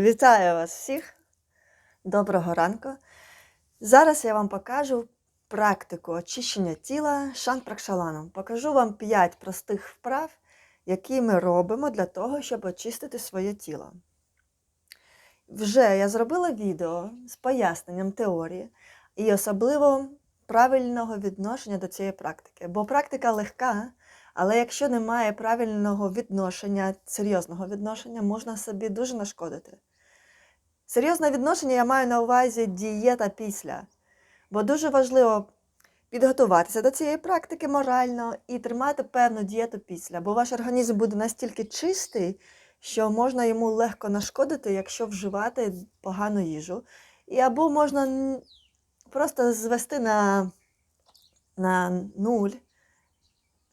Вітаю вас всіх! Доброго ранку! Зараз я вам покажу практику очищення тіла шанпракшаланом. Покажу вам 5 простих вправ, які ми робимо для того, щоб очистити своє тіло. Вже я зробила відео з поясненням теорії і особливо правильного відношення до цієї практики. Бо практика легка, але якщо немає правильного відношення, серйозного відношення, можна собі дуже нашкодити. Серйозне відношення я маю на увазі дієта після. Бо дуже важливо підготуватися до цієї практики морально і тримати певну дієту після. Бо ваш організм буде настільки чистий, що можна йому легко нашкодити, якщо вживати погану їжу. І або можна просто звести на, на нуль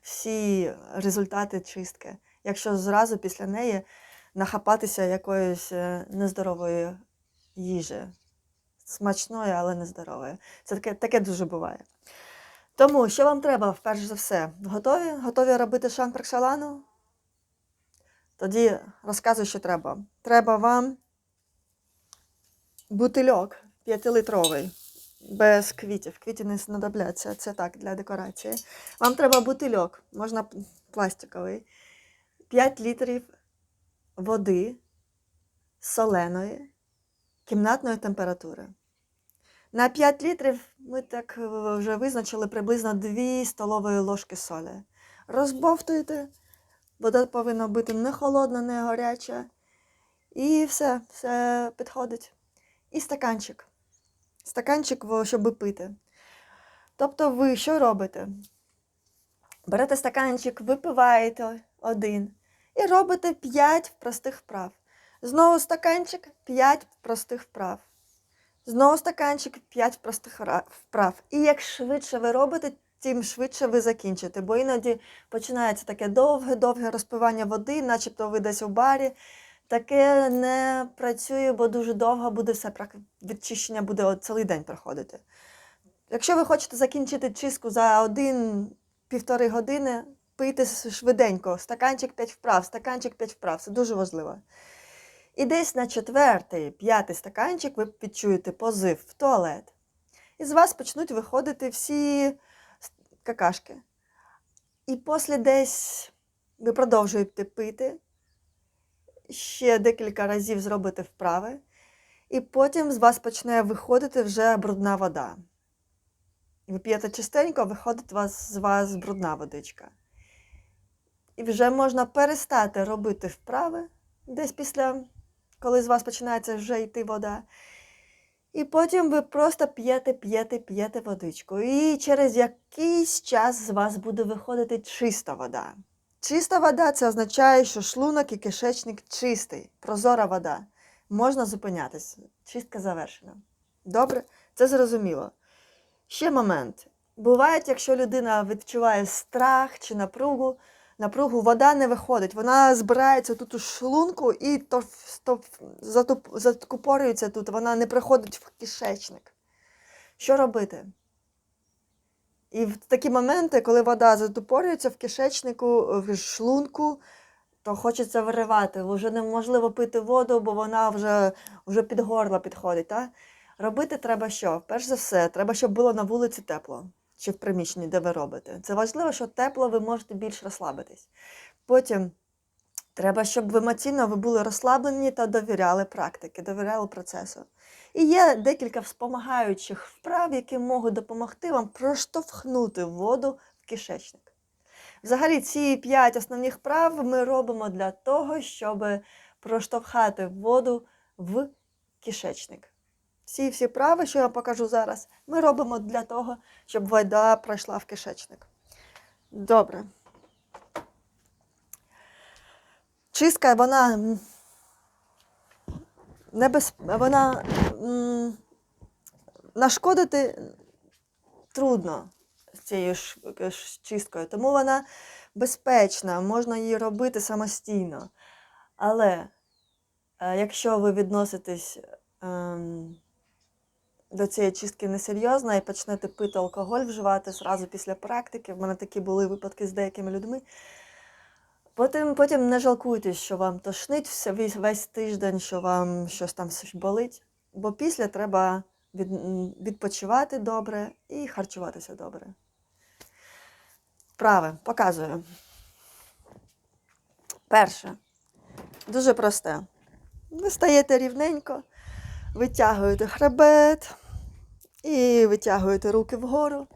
всі результати чистки, якщо зразу після неї нахапатися якоїсь е, нездорової їжі. Смачної, але нездорової. Це таке, таке дуже буває. Тому, що вам треба, перш за все, готові? Готові робити шанпракшалану? Тоді розказую, що треба. Треба вам бутильок 5-литровий, без квітів. Квіти не знадобляться, це так, для декорації. Вам треба бутильок, можна пластиковий, 5 літрів води соленої, кімнатної температури. На 5 літрів ми так е, вже визначили приблизно 2 столової ложки солі. Розбовтуєте, вода повинна бути не холодна, не гаряча. І все, все підходить. І стаканчик. Стаканчик, щоб пити. Тобто ви що робите? Берете стаканчик, випиваєте один і робите 5 простих вправ. Знову стаканчик, 5 простих вправ. Знову стаканчик, 5 простих вправ. І як швидше ви робите, тим швидше ви закінчите. Бо іноді починається таке довге-довге розпивання води, начебто ви десь у барі. Таке не працює, бо дуже довго буде все відчищення буде от цілий день проходити. Якщо ви хочете закінчити чистку за один-півтори години, пийте швиденько, стаканчик 5 вправ, стаканчик 5 вправ. Це дуже важливо. І десь на четвертий, п'ятий стаканчик ви відчуєте позив в туалет. І з вас почнуть виходити всі какашки. І після десь ви продовжуєте пити, ще декілька разів зробите вправи, і потім з вас почне виходити вже брудна вода. Ви п'єте частенько, виходить вас, з вас брудна водичка. І вже можна перестати робити вправи десь після, коли з вас починається вже йти вода. І потім ви просто п'єте, п'єте, п'єте водичку. І через якийсь час з вас буде виходити чиста вода. Чиста вода це означає, що шлунок і кишечник чистий, прозора вода. Можна зупинятись. Чистка завершена. Добре? Це зрозуміло. Ще момент. Буває, якщо людина відчуває страх чи напругу, напругу вода не виходить. Вона збирається тут у шлунку і то, то затуп- закупорюється тут, вона не приходить в кишечник. Що робити? І в такі моменти, коли вода затупорюється в кишечнику, в шлунку, то хочеться виривати. Вже неможливо пити воду, бо вона вже, вже під горло підходить. Та? Робити треба що? Перш за все, треба, щоб було на вулиці тепло чи в приміщенні, де ви робите. Це важливо, що тепло ви можете більш розслабитись. Потім треба, щоб емоційно ви були розслаблені та довіряли практики, довіряли процесу. І є декілька вспомагаючих вправ, які можуть допомогти вам проштовхнути воду в кишечник. Взагалі, ці п'ять основних вправ ми робимо для того, щоб проштовхати воду в кишечник. Всі всі вправи, що я покажу зараз, ми робимо для того, щоб вода пройшла в кишечник. Добре. Чистка, вона небез... вона м, нашкодити трудно цією ж, ж чисткою, тому вона безпечна, можна її робити самостійно. Але е, якщо ви відноситесь ем, до цієї чистки несерйозно і почнете пити алкоголь, вживати зразу після практики, в мене такі були випадки з деякими людьми, Потім, потім не жалкуйте, що вам тошнить все, весь, тиждень, що вам щось там болить. Бо після треба від, відпочивати добре і харчуватися добре. Вправи, показую. Перше. Дуже просте. Ви стаєте рівненько, витягуєте хребет і витягуєте руки вгору.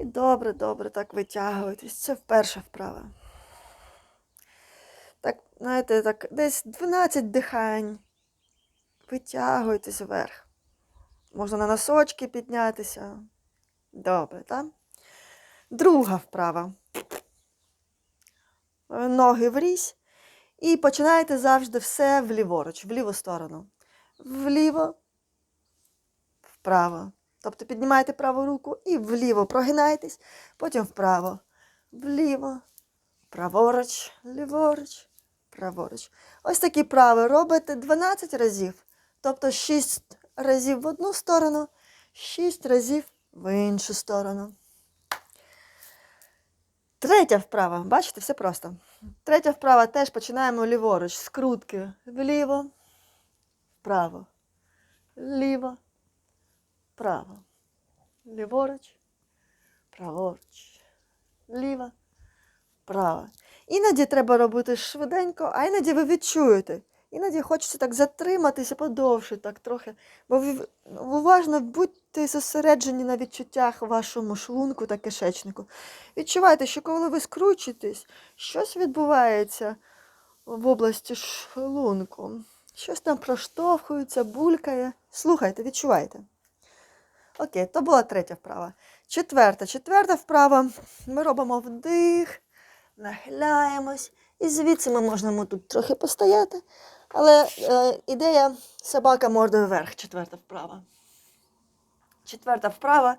І добре, добре так витягуєтесь. Це перша вправа. Знаєте, так, десь 12 дихань. Витягуйтесь вверх. Можна на носочки піднятися. Добре, так? Друга вправа. Ноги врізь. І починаєте завжди все вліворуч, в ліву сторону. Вліво, вправо. Тобто піднімаєте праву руку і вліво прогинаєтесь, потім вправо, вліво, праворуч, ліворуч, праворуч. Ось такі вправи робите 12 разів. Тобто 6 разів в одну сторону, 6 разів в іншу сторону. Третя вправа. Бачите, все просто. Третя вправа теж починаємо ліворуч. Скрутки вліво, вправо, ліво, право. Ліворуч, праворуч, ліво, право. Іноді треба робити швиденько, а іноді ви відчуєте. Іноді хочеться так затриматися подовше, так трохи. Бо ви уважно будьте зосереджені на відчуттях вашому шлунку та кишечнику. Відчувайте, що коли ви скручуєтесь, щось відбувається в області шлунку. Щось там проштовхується, булькає. Слухайте, відчувайте. Окей, то була третя вправа. Четверта. Четверта вправа. Ми робимо вдих, нахиляємось. І звідси ми можемо тут трохи постояти. Але е, ідея собака мордою вверх, четверта вправа. Четверта вправа.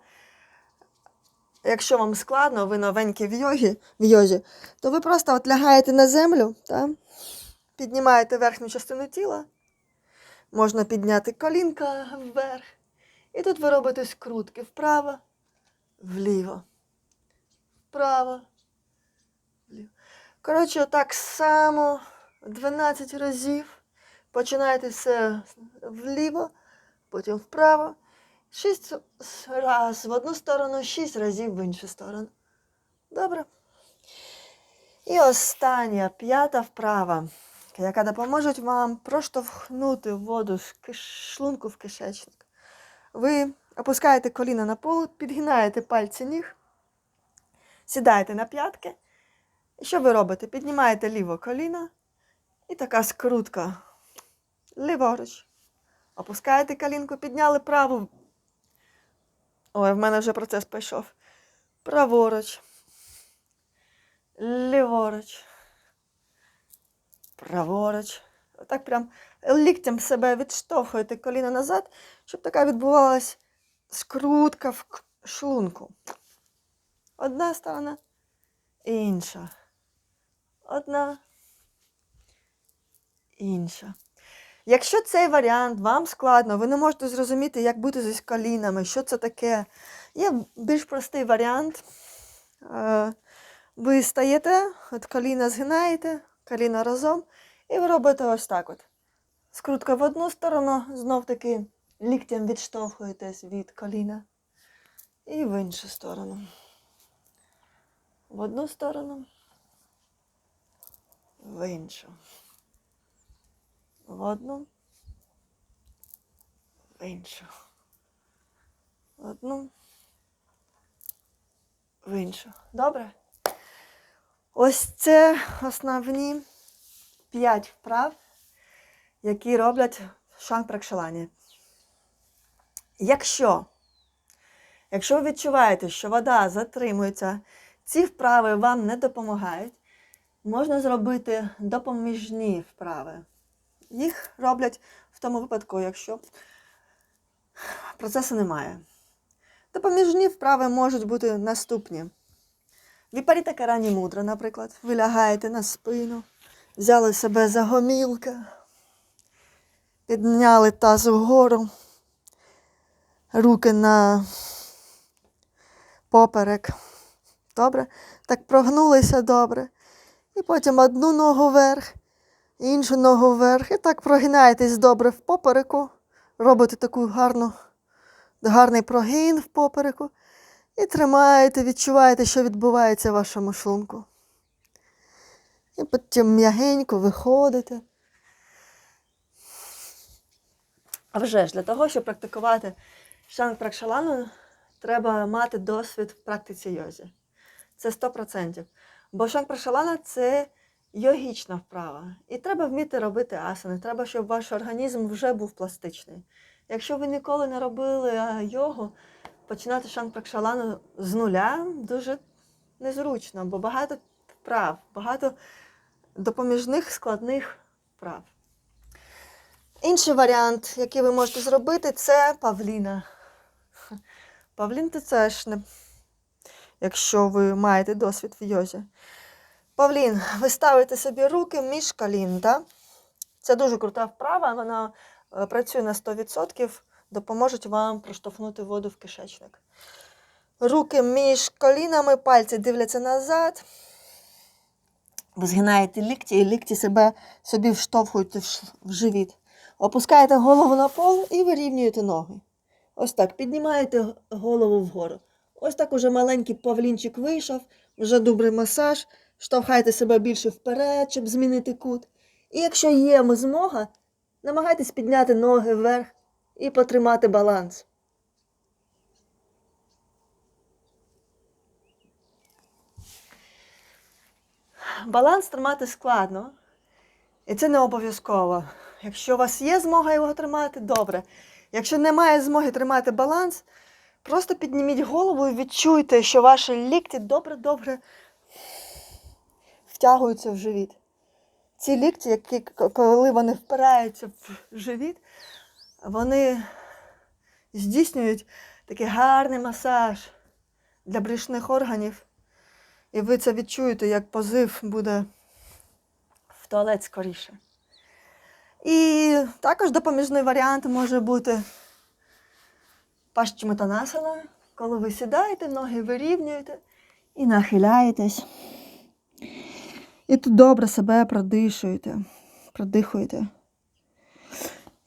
Якщо вам складно, ви новенькі в йогі, в йозі, то ви просто от лягаєте на землю, та? піднімаєте верхню частину тіла, можна підняти колінка вверх. І тут ви робите скрутки вправо, вліво, вправо. Коротше, так само 12 разів. Починаєте все вліво, потім вправо. Шість раз в одну сторону, шість разів в іншу сторону. Добре. І остання п'ята вправа, яка допоможе вам проштовхнути воду з шлунку в кишечник. Ви опускаєте коліна на пол, підгинаєте пальці ніг, сідаєте на п'ятки. І що ви робите? Піднімаєте ліве коліно і така скрутка. Ліворуч. Опускаєте колінку, підняли праву. Ой, в мене вже процес пішов. Праворуч. Ліворуч. Праворуч. Отак прям ліктем себе відштовхуєте коліно назад, щоб така відбувалась скрутка в шлунку. Одна сторона, інша. Одна. Інша. Якщо цей варіант вам складно, ви не можете зрозуміти, як бути з колінами, що це таке. Є більш простий варіант. Е, Ви стаєте, от коліна згинаєте, коліна разом, і ви робите ось так от. Скрутка в одну сторону, знов таки ліктем відштовхуєтесь від коліна. І в іншу сторону. В одну сторону, в іншу. В одну, в іншу. В одну, в іншу. Добре? Ось це основні п'ять вправ, які роблять шанг-пракшалані. Якщо, якщо ви відчуваєте, що вода затримується, ці вправи вам не допомагають, можна зробити допоміжні вправи. Їх роблять в тому випадку, якщо процесу немає. Допоміжні вправи можуть бути наступні. Віпаріта карані мудра, наприклад. Ви лягаєте на спину, взяли себе за гомілка, підняли таз вгору, руки на поперек. Добре? Так прогнулися добре. І потім одну ногу вверх, іншу ногу вверх. І так прогинаєтесь добре в попереку. Робите таку гарну, гарний прогин в попереку. І тримаєте, відчуваєте, що відбувається в вашому шлунку. І потім м'ягенько виходите. А вже ж для того, щоб практикувати шанг пракшалану, треба мати досвід в практиці йозі. Це 100%. Бо шанг пракшалана це йогічна вправа. І треба вміти робити асани. Треба, щоб ваш організм вже був пластичний. Якщо ви ніколи не робили йогу, починати шанг пракшалану з нуля дуже незручно, бо багато вправ, багато допоміжних складних вправ. Інший варіант, який ви можете зробити, це павліна. Павлін це теж не. Якщо ви маєте досвід в йозі. Павлін, ви ставите собі руки між колін. Да? Це дуже крута вправа, вона е, працює на 100%, допоможе вам проштовхнути воду в кишечник. Руки між колінами, пальці дивляться назад. Ви згинаєте лікті і лікті себе собі вштовхуєте в живіт. Опускаєте голову на пол і вирівнюєте ноги. Ось так, піднімаєте голову вгору. Ось так уже маленький павлінчик вийшов, вже добрий масаж. Штовхайте себе більше вперед, щоб змінити кут. І якщо є змога, намагайтесь підняти ноги вверх і потримати баланс. Баланс тримати складно, і це не обов'язково. Якщо у вас є змога його тримати, добре. Якщо немає змоги тримати баланс, просто підніміть голову і відчуйте, що ваші лікті добре-добре втягуються в живіт. Ці лікті, які, коли вони впираються в живіт, вони здійснюють такий гарний масаж для брюшних органів. І ви це відчуєте, як позив буде в туалет скоріше. І також допоміжний варіант може бути пашчиматанасана, коли ви сідаєте, ноги вирівнюєте і нахиляєтесь. І тут добре себе продишуєте, продихуєте.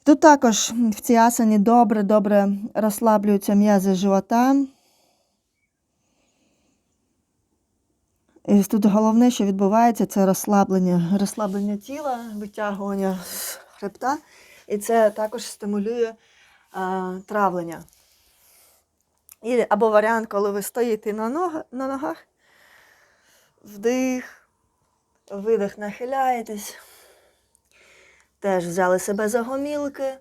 Тут також в цій асані добре-добре розслаблюються м'язи живота. І тут головне, що відбувається, це розслаблення, розслаблення тіла, витягування з хребта. І це також стимулює а, травлення. Або варіант, коли ви стоїте на, нога, на ногах, вдих, видих, нахиляєтесь. Теж взяли себе за гомілки.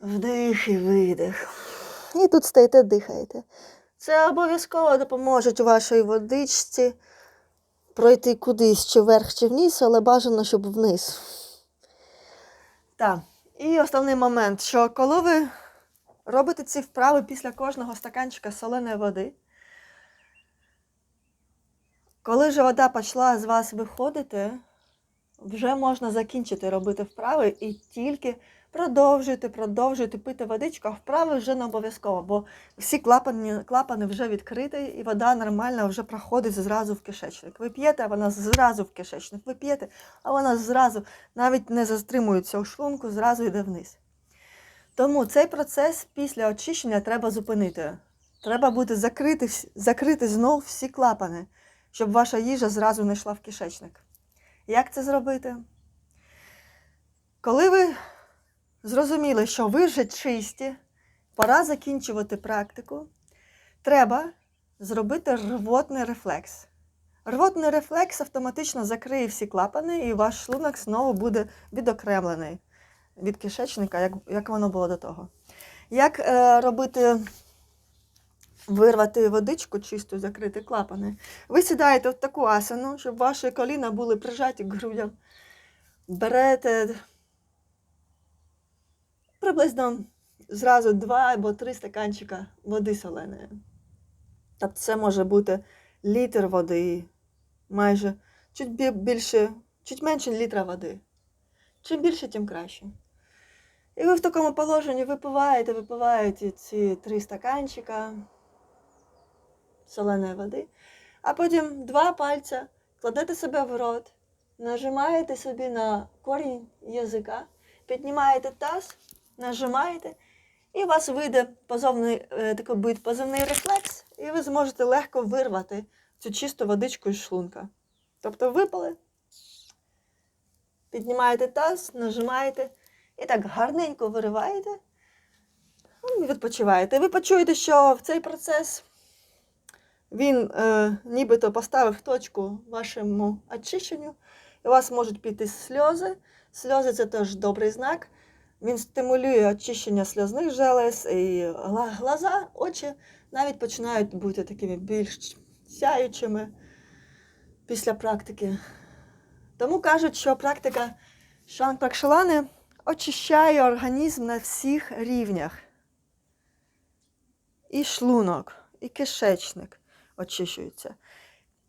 Вдих і видих. І тут стоїте, дихаєте. Це обов'язково допоможе вашій водичці пройти кудись, чи вверх, чи вниз, але бажано, щоб вниз. Так. І основний момент, що коли ви робите ці вправи після кожного стаканчика соленої води, коли ж вода почала з вас виходити, вже можна закінчити робити вправи і тільки продовжуйте, продовжуйте пити водичку, а вправи вже не обов'язково, бо всі клапани, клапани вже відкриті, і вода нормально вже проходить зразу в кишечник. Ви п'єте, а вона зразу в кишечник. Ви п'єте, а вона зразу навіть не застримується у шлунку, зразу йде вниз. Тому цей процес після очищення треба зупинити. Треба буде закрити, закрити знов всі клапани, щоб ваша їжа зразу не йшла в кишечник. Як це зробити? Коли ви зрозуміли, що ви вже чисті, пора закінчувати практику, треба зробити рвотний рефлекс. Рвотний рефлекс автоматично закриє всі клапани, і ваш шлунок знову буде відокремлений від кишечника, як, як воно було до того. Як е, робити, вирвати водичку чисту, закрити клапани? Ви сідаєте в таку асану, щоб ваші коліна були прижаті к грудям. Берете приблизно зразу два або три стаканчика води соленої. Тобто це може бути літр води, майже чуть більше, чуть менше літра води. Чим більше, тим краще. І ви в такому положенні випиваєте, випиваєте ці три стаканчика соленої води, а потім два пальця кладете себе в рот, нажимаєте собі на корінь язика, піднімаєте таз, нажимаєте, і у вас вийде позовний, такий буде позивний рефлекс, і ви зможете легко вирвати цю чисту водичку із шлунка. Тобто випали, піднімаєте таз, нажимаєте і так гарненько вириваєте. ну, і Відпочиваєте. Ви почуєте, що в цей процес він е, нібито поставив точку вашому очищенню, і у вас можуть піти сльози. Сльози це теж добрий знак. Він стимулює очищення сльозних желез, і глаза, очі навіть починають бути такими більш сяючими після практики. Тому кажуть, що практика шанпракшалани очищає організм на всіх рівнях. І шлунок, і кишечник очищується,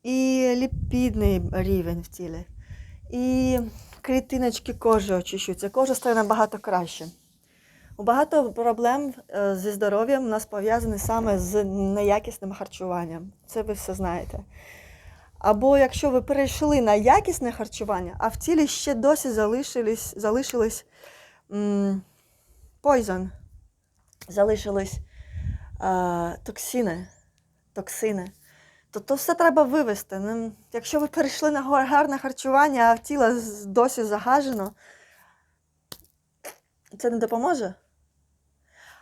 і ліпідний рівень в тілі, і клітиночки кожи очищуються. Кожа стає набагато краще. Багато проблем е, зі здоров'ям у нас пов'язані саме з неякісним харчуванням. Це ви все знаєте. Або якщо ви перейшли на якісне харчування, а в тілі ще досі залишились, залишились м, poison, залишились е, токсини, токсини, то то все треба вивести. Ну, якщо ви перейшли на гарне харчування, а в тіло досі загажено, це не допоможе.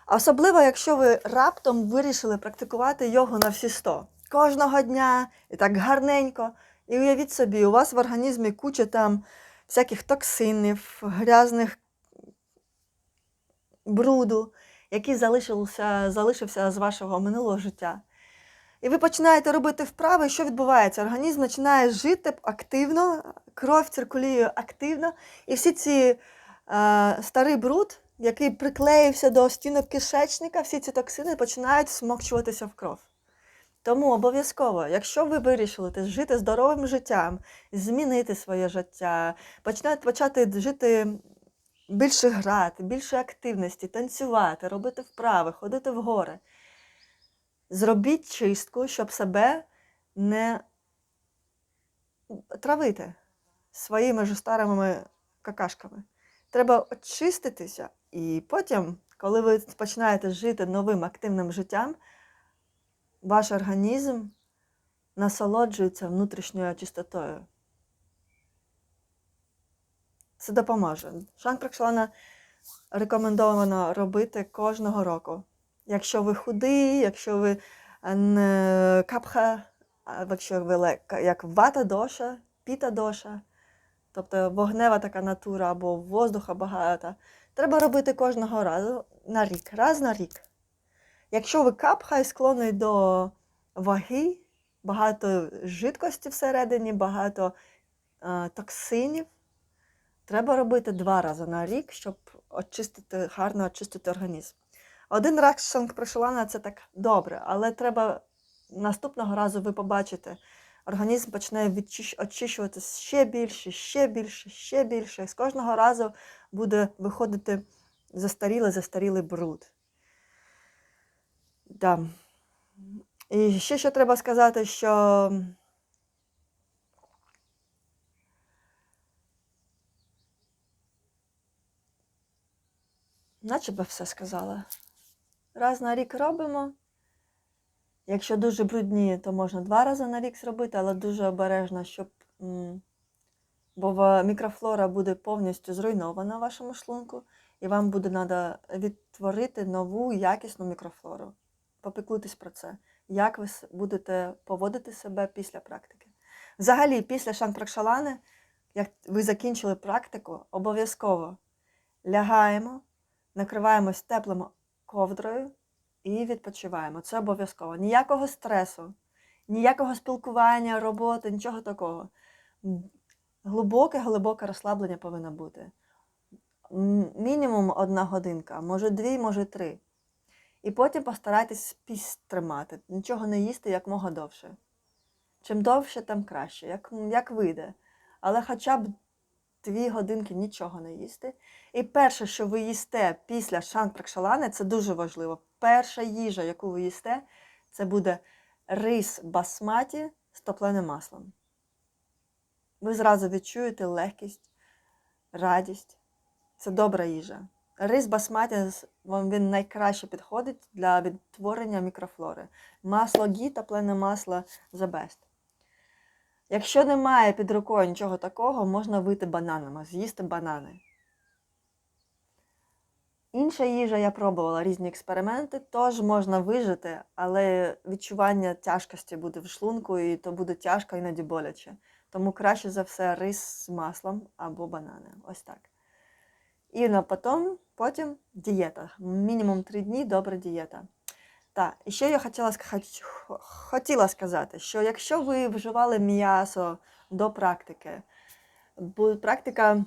Особливо, якщо ви раптом вирішили практикувати йогу на всі 100. Кожного дня і так гарненько. І уявіть собі, у вас в організмі куча там всяких токсинів, грязних бруду, який залишився, залишився з вашого минулого життя. І ви починаєте робити вправи, і що відбувається? Організм починає жити активно, кров циркулює активно, і всі ці е, старий бруд, який приклеївся до стінок кишечника, всі ці токсини починають смокчуватися в кров. Тому обов'язково, якщо ви вирішили жити здоровим життям, змінити своє життя, починати почати жити більше грати, більше активності, танцювати, робити вправи, ходити в гори. Зробіть чистку, щоб себе не травити своїми ж старими какашками. Треба очиститися, і потім, коли ви починаєте жити новим активним життям, ваш організм насолоджується внутрішньою чистотою. Це допоможе. Шанкракшалана рекомендовано робити кожного року. Якщо ви худий, якщо ви е, не капха, якщо ви як вата доша, піта доша, тобто вогнева така натура або воздуха багато, треба робити кожного разу на рік, раз на рік. Якщо ви капха і склонний до ваги, багато жидкості всередині, багато е, токсинів, треба робити два рази на рік, щоб очистити, гарно очистити організм. Один раз шанкпрашалана це так добре, але треба наступного разу ви побачите, організм почне відчищ- очищуватися ще більше, ще більше, ще більше. І з кожного разу буде виходити застарілий, застарілий бруд. Да. І ще що треба сказати, що наче би все сказала. Раз на рік робимо. Якщо дуже брудні, то можна два рази на рік зробити, але дуже обережно, щоб. Бо мікрофлора буде повністю зруйнована в вашому шлунку, і вам буде треба відтворити нову якісну мікрофлору. Попіклуйтесь про це, як ви будете поводити себе після практики. Взагалі, після шанпракшалани, як ви закінчили практику, обов'язково лягаємо, накриваємось теплим ковдрою і відпочиваємо. Це обов'язково. Ніякого стресу, ніякого спілкування, роботи, нічого такого. Глибоке, глибоке розслаблення повинно бути. Мінімум одна годинка, може дві, може три. І потім постарайтесь піст тримати, нічого не їсти як мога довше. Чим довше, тим краще, як, як вийде. Але хоча б дві годинки нічого не їсти. І перше, що ви їсте після шанпракшалани, це дуже важливо. Перша їжа, яку ви їсте, це буде рис басматі з топленим маслом. ви зразу відчуєте легкість, радість. Це добра їжа. Рис басматі він найкраще підходить для відтворення мікрофлори. Масло гі та плене масло the best. Якщо немає під рукою нічого такого, можна вийти бананами, з'їсти банани. Інша їжа я пробувала різні експерименти, теж можна вижити, але відчування тяжкості буде в шлунку, і то буде тяжко іноді боляче. Тому краще за все рис з маслом або банани. Ось так. І на потім, потім дієта. Мінімум 3 дні добра дієта. Так, і ще я хотіла, хотіла сказати, що якщо ви вживали м'ясо до практики, бо практика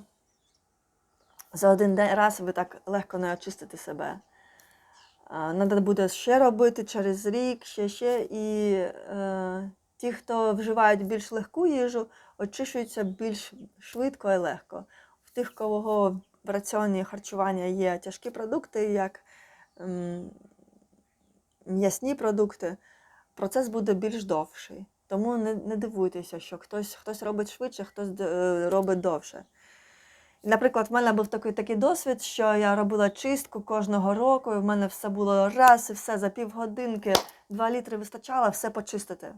за один день раз ви так легко не очистите себе. Треба буде ще робити через рік, ще ще. І е, ті, хто вживають більш легку їжу, очищуються більш швидко і легко. В тих, кого в раціоні харчування є тяжкі продукти, як м, м'ясні продукти, процес буде більш довший. Тому не, не дивуйтеся, що хтось, хтось робить швидше, хтось е, робить довше. Наприклад, в мене був такий такий досвід, що я робила чистку кожного року, і в мене все було раз і все за півгодинки, два літри вистачало, все почистити.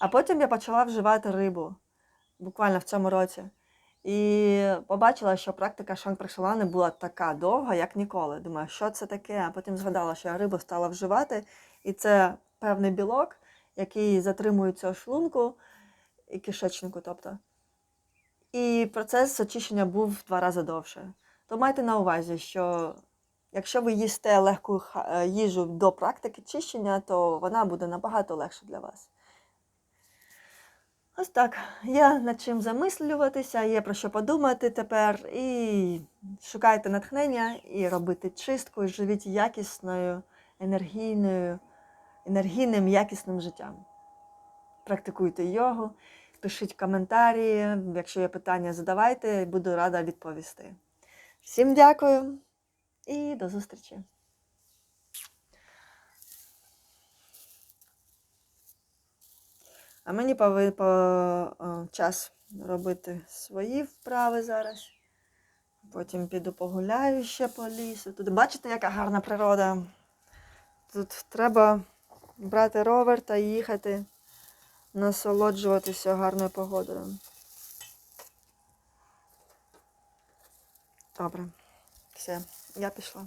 А потім я почала вживати рибу буквально в цьому році. І побачила, що практика шанг-пришалани була така довга, як ніколи. Думаю, що це таке? А потім згадала, що я рибу стала вживати, і це певний білок, який затримується у шлунку і кишечнику. тобто. І процес очищення був в два рази довше. То майте на увазі, що якщо ви їсте легку е, їжу до практики чищення, то вона буде набагато легше для вас. Ось так. Є над чим замислюватися, є про що подумати тепер. І шукайте натхнення і робити чистку, і живіть якісною, енергійною, енергійним, якісним життям. Практикуйте йогу, пишіть коментарі. Якщо є питання, задавайте, буду рада відповісти. Всім дякую і до зустрічі! А мені пови- по, о, час робити свої вправи зараз. Потім піду погуляю ще по лісу. Тут бачите, яка гарна природа. Тут треба брати ровер та їхати, насолоджуватися гарною погодою. Добре, все, я пішла.